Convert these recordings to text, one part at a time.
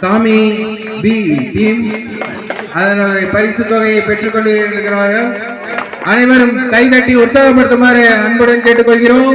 சாமி B team அதனுடைய பரிசு தொகையை பெற்றுக் கொண்டிருக்கிறார்கள் அனைவரும் கைதட்டி உற்சாகப்படுத்துமாறு அன்புடன் கேட்டுக்கொள்கிறோம்.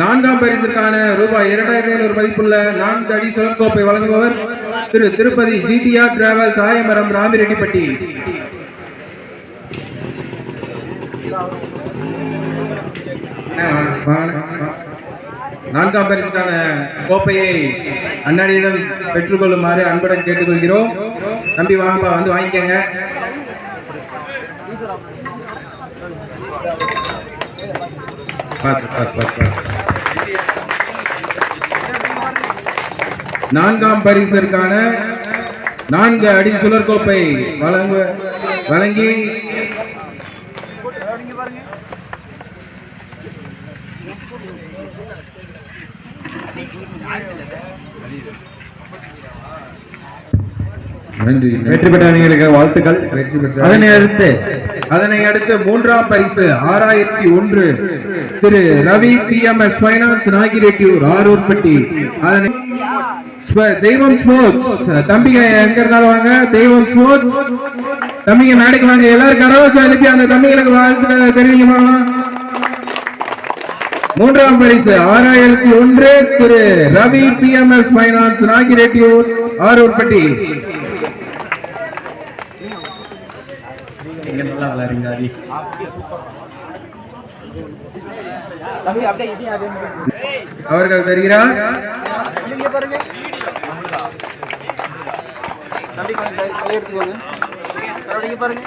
நான்காம் பரிசுக்கான ரூபாய் இரண்டாயிரத்தி ஐநூறு மதிப்புள்ள நான்கு அடி சுழற்கோப்பை வழங்குபவர் திரு திருப்பதி ஜிடிஆர் டிராவல்ஸ் ஆயமரம் ராமிரெட்டிப்பட்டி. நான்காம் பரிசுக்கான கோப்பையை அண்ணாடியிடம் பெற்றுக்கொள்ளுமாறு அன்புடன் கேட்டுக்கொள்கிறோம். தம்பி வாங்கப்பா வந்து வாங்கிக்கங்க. பார்த்து பார்த்து பார்த்து நான்காம் பரிசிற்கான நான்கு அடி சுழற்கோப்பை வழங்க வெற்றி பெற்ற அணிகளுக்கு வாழ்த்துக்கள். வெற்றி பெற்ற அதனை அடுத்து அதனை அடுத்து மூன்றாம் பரிசு ஆறாயிரத்தி ஒன்று திரு Ravi P M S finance Nagireddiyur Arurpatti அதனை தெய்வம் ஸ்போர்ட்ஸ் தம்பிங்க எங்க இருந்தாலும் வாங்க. தெய்வம் ஸ்போர்ட்ஸ் தம்பிங்க மேடைக்கு வாங்க. எல்லாரும் கரவசம் எழுப்பி அந்த தம்பிங்களுக்கு வாழ்த்து தெரிவிக்க பார்க்கலாம் மூன்றாம் பரிசு ஆறாயிரத்தி ஒன்று திரு Ravi P M S finance Nagireddiyur Arurpatti. நல்லா விளையாடுறீங்க அவர்கள் தருகிறார். வெளியே பாருங்க. தம்பி எடுத்துக்கோங்க. பாருங்க.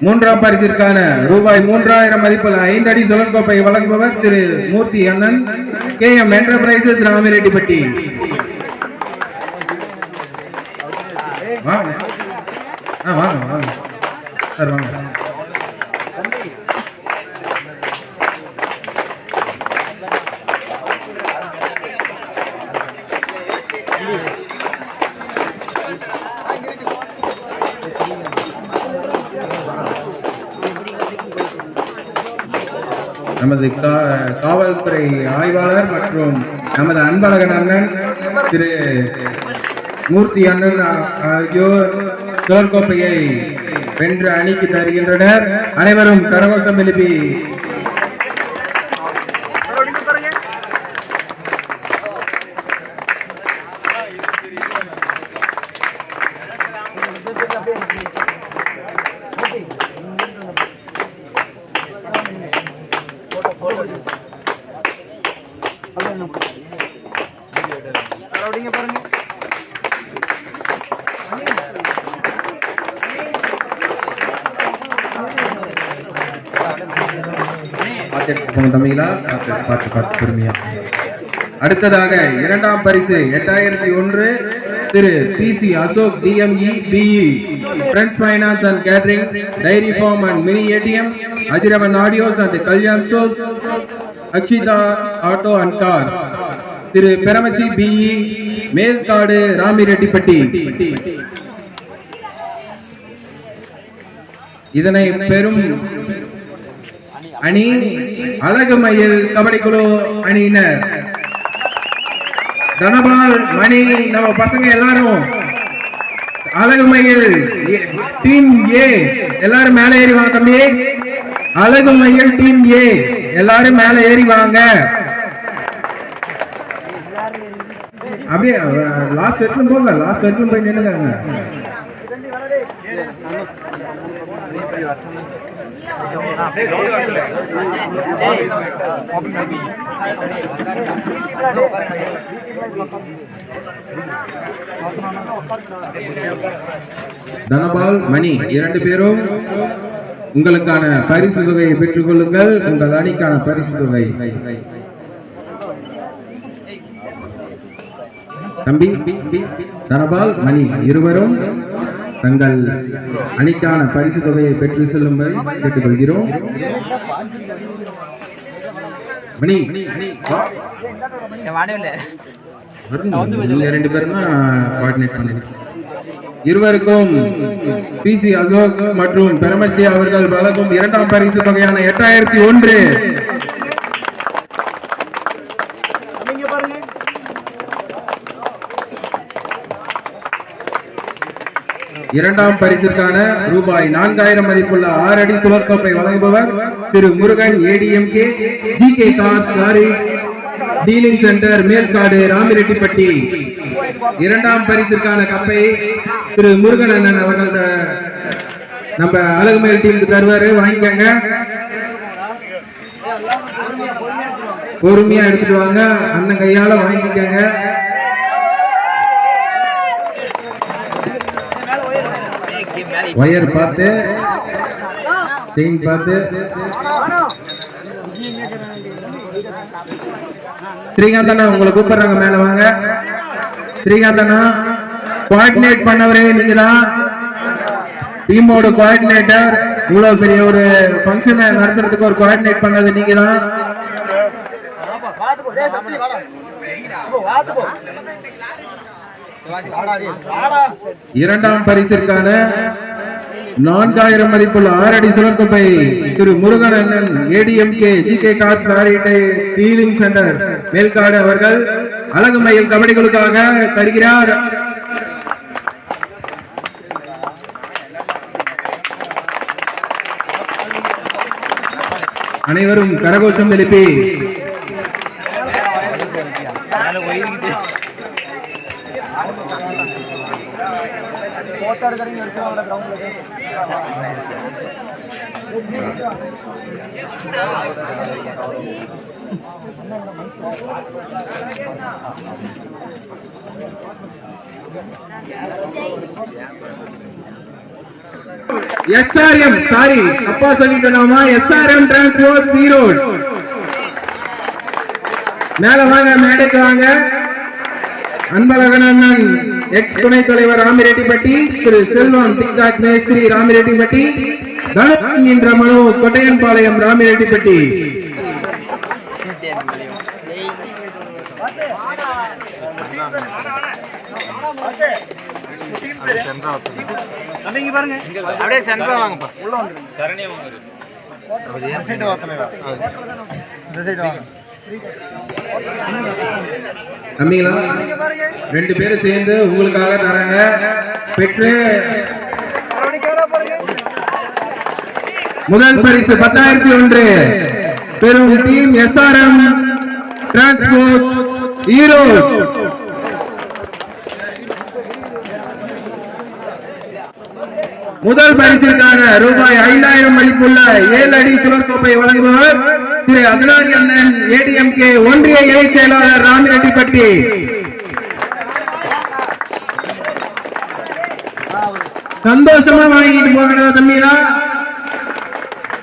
மூன்றாம் பரிசிற்கான ரூபாய் மூன்றாயிரம் மதிப்பில் ஐந்து அடி சுழல் கோப்பை வழங்குபவர் திரு மூர்த்தி அண்ணன் கே எம் என்டர்பிரைசஸ் ராமிரெட்டிப்பட்டி. வாங்க. வாங்க வாங்க. சார் வாங்க. நமது கா- காவல்துறை ஆய்வாளர் மற்றும் நமது அன்பழகன் அண்ணன் திரு மூர்த்தி அண்ணன் ஆகியோர் சுழற்கோப்பையை வென்று அணிக்கு தருகின்றனர் அனைவரும் கரகோசம் எழுப்பி Thank you. பார்த்து பார்த்து பொறுமையா அடுத்ததாக இரண்டாம் பரிசு எட்டாயிரத்தி ஒன்று திரு P C Ashok DME BE French finance and catering dairy farm and mini ATM Ajiravan audios and Kalyan stores Akshitha auto and cars Thiru Peramachi BE Melkadu Ramireddipatti. இதனை பெரும் அணி அழகுமயில் கபடி குழு அணியினர். தனபால் மணி நம்ம பசங்க எல்லாரும் அழகுமயில் டீம் ஏ எல்லாரும் மேல ஏறி வாங்க தம்பி. அழகுமயில் டீம் ஏ எல்லாரும் மேல ஏறி வாங்க. அப்படியே லாஸ்ட் வரைக்கும் போங்க லாஸ்ட் வரைக்கும் போய் நின்னுங்க தனபால் மணி இரண்டு பேரும் உங்களுக்கான பரிசு தொகையை பெற்றுக் கொள்ளுங்கள். உங்கள் அணிக்கான பரிசு தொகை. தம்பி தனபால் மணி இருவரும் தங்கள் அணிக்கான பரிசு தொகையை பெற்று செல்லும்படி கேட்டுக்கொள்கிறோம். மணி. வானவில்லை நீங்க ரெண்டு பேரும் கோஆர்டினேட் பண்ணுங்க. இருவருக்கும் பிசி அசோக் மற்றும் பெரமச்சி அவர்கள் வழங்கும் இரண்டாம் பரிசு தொகையான எட்டாயிரத்தி ஒன்று. இரண்டாம் பரிசிற்கான ரூபாய் நான்காயிரம் மதிப்புள்ள ஆறு அடி சுழற்கோப்பை வழங்குபவர் திரு Murugan ADMK G K cars lorry dealing centre Merkadu Ramireddipatti. இரண்டாம் பரிசிற்கான கப்பை திரு முருகன் அண்ணன் அவர்கள் நம்ம அழகுமயில் டீமுக்கு தருவாரு. வாங்கிக்கோங்க. பொறுமையா எடுத்துட்டு வாங்க. அண்ணன் கையால வாங்கிக்கோங்க மேலே ஒயர் பார்த்து செயின் பார்த்து. ஸ்ரீகாந்த் அண்ணா உங்களை கூப்பிடுறாங்க மேல வாங்க. ஸ்ரீகாந்த் அண்ணா கோஆர்டினேட் பண்ணவரே நீங்க தான் டீமோட கோஆர்டினேட்டர் இவ்வளவு பெரிய ஒரு ஃபங்க்ஷனை நடத்துறதுக்கு ஒரு கோஆர்டினேட் பண்ணது நீங்க தான் இரண்டாம் பரிசிற்கான நான்காயிரம் மதிப்புள்ள ஆறடி சுழற்கொப்பை திரு முருகன் அண்ணன் ஏடிஎம்கே ஜி கே கார்ஸ் லாரிட்டை டீலிங் சென்டர் மேல்காடு அவர்கள் அழகுமயில் கபடிகளுக்காக தருகிறார். அனைவரும் கரகோஷம் எழுப்பி எஸ்ஆர்எம் சாரி தப்பா சொல்லிட்டோமா எஸ்ஆர்எம் டிரான்ஸ்போர்ட் ஈரோடு மேல வாங்க மேடைக்கு வாங்க. அன்பழகன் அண்ணன். எக்ஸ் துணைத் தலைவர் ராமிரெட்டிப்பட்டி திரு செல்வம் டிக்டாக் மேஸ்திரி ராமிரெட்டிப்பட்டி தனுஷ் என்ற மனு கொட்டையன்பாளையம் ராமிரெட்டிப்பட்டி. பாருங்க. அப்படியே சென்டரா வாங்கப்பா. உள்ள சரணியா வாங்க. இந்த சைடு வாங்க. தம்பிங்களா? ரெண்டு பேரும் சேர்ந்து உங்களுக்காக தராங்க பெற்று முதல் பரிசு பத்தாயிரத்தி ஒன்று. பெரும் டீம் எஸ்ஆர்எம் டிரான்ஸ்போர்ட் ஈரோடு. முதல் பரிசிற்கான ரூபாய் ஐந்தாயிரம் மதிப்புள்ள ஏழு அடி சுழற்கோப்பை வழங்குபவர் திரு அகிலாரி அண்ணன் ஏடிஎம்கே ஒன்றிய இணைச் செயலாளர் ராமிரெட்டிப்பட்டி. சந்தோஷமா வாங்கிட்டு போகணும் தம்பிகளா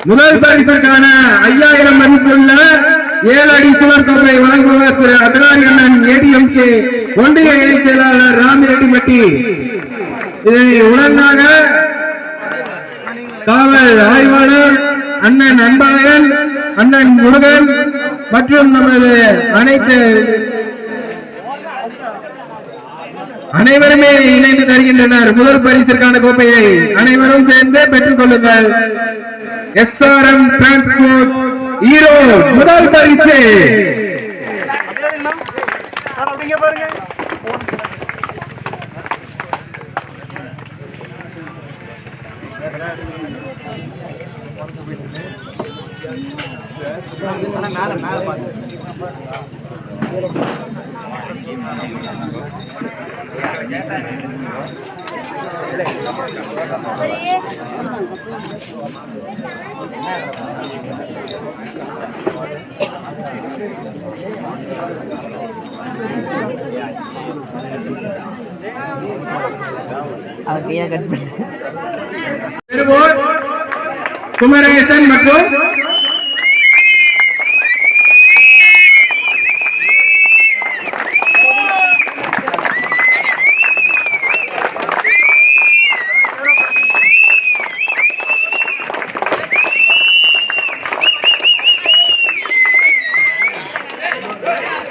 முதல் பரிசிற்கான ஐயாயிரம் மதிப்புள்ள ஏழு அடி சுழற்கோப்பை வழங்குபவர் திரு அகிலாரி அண்ணன் ஏடிஎம்கே ஒன்றிய இணைச் செயலாளர் ராமிரெட்டிப்பட்டி. இதை உடனாக காவல் ஆய்வாளர் அண்ணன் அன்பாயன் அண்ணன் முருகன் மற்றும் நமது அனைத்து அனைவருமே இணைந்து தருகின்றனர். முதல் பரிசிற்கான கோப்பையை அனைவரும் சேர்ந்து பெற்றுக் கொள்ளுங்கள். எம் டிரான்ஸ்போர்ட் ஈரோடு முதல் பரிசு. பாருங்க மேல மேல பாருங்க அவர் கையா கட் பண்ணி பெறுவோர் குமரேசன் மற்றும்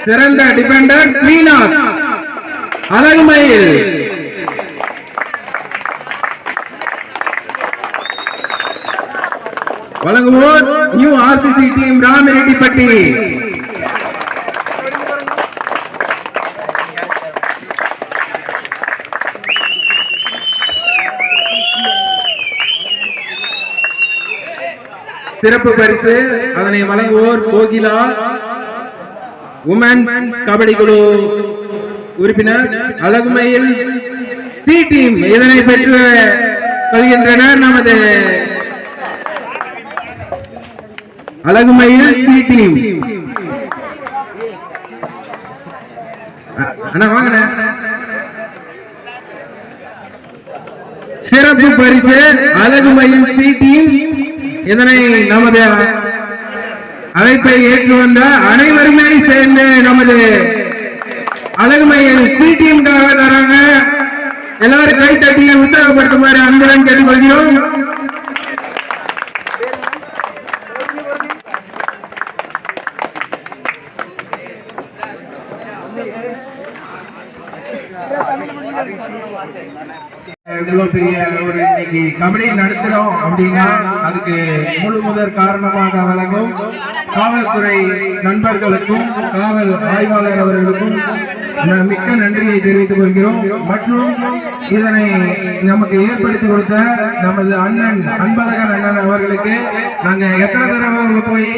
சிறந்த டிபெண்டர் ஸ்ரீநாத் அழகுமயில். வழங்குவோர் நியூ ஆர்சிசி டீம் ராமிரெட்டிப்பட்டி. சிறப்பு பரிசு அதனை வழங்குவோர் கோகிலா. உமன் கபடி குழு உறுப்பினர் அழகுமையில் சி டீம் இதனை பெற்று கொள்கின்றனர் நமது அழகுமையில் சி டீம். அண்ணா சிறப்பு பரிசு அழகுமையில் சி டீம் இதனை நமது அழைப்பை ஏற்று வந்த அனைவருமே சேர்ந்து நமது அழகுமையில் சி தராங்க. எல்லாரும் கை தட்டி உற்சாகப்படுத்துமாறு அன்புடன் கேட்டுக்கொள்கிறோம். இவ்வளவு பெரிய ஒரு இன்னைக்கு கபடி நடத்துறோம் அப்படின்னா அதுக்கு முழு முதற் காரணமாக வழங்கும் காவல்துறை நண்பர்களுக்கும் காவல் ஆய்வாளர் அவர்களுக்கும் மிக்க நன்றியை தெரிவித்துக் கொள்கிறோம். மற்றும் இதனை நமக்கு ஏற்படுத்தி கொடுத்த நமது அண்ணன் அன்பழகன் அண்ணன் அவர்களுக்கு நாங்க எத்தனை தடவை போய்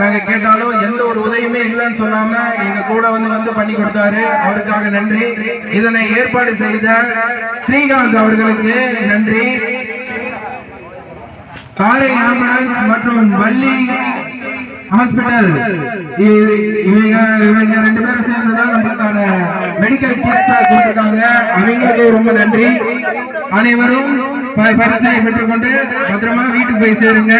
நாங்க கேட்டாலும் எந்த ஒரு உதவியுமே இல்லைன்னு சொல்லாம எங்க கூட வந்து வந்து பண்ணி கொடுத்தாரு. அவருக்காக நன்றி. இதனை ஏற்பாடு செய்த ஸ்ரீகாந்த் அவர்களுக்கு நன்றி. காரை ஆம்புலன்ஸ் மற்றும் வள்ளி ஹாஸ்பிட்டல். இ- இவங்க இவங்க ரெண்டு பேரும் சேர்ந்துதான் நம்மளுக்கான மெடிக்கல் கிட்ஸ் கொடுத்துருக்காங்க. அவங்களுக்கு ரொம்ப நன்றி. அனைவரும் பரிசனை பெற்றுக்கொண்டு பத்திரமா வீட்டுக்கு போய் சேருங்க.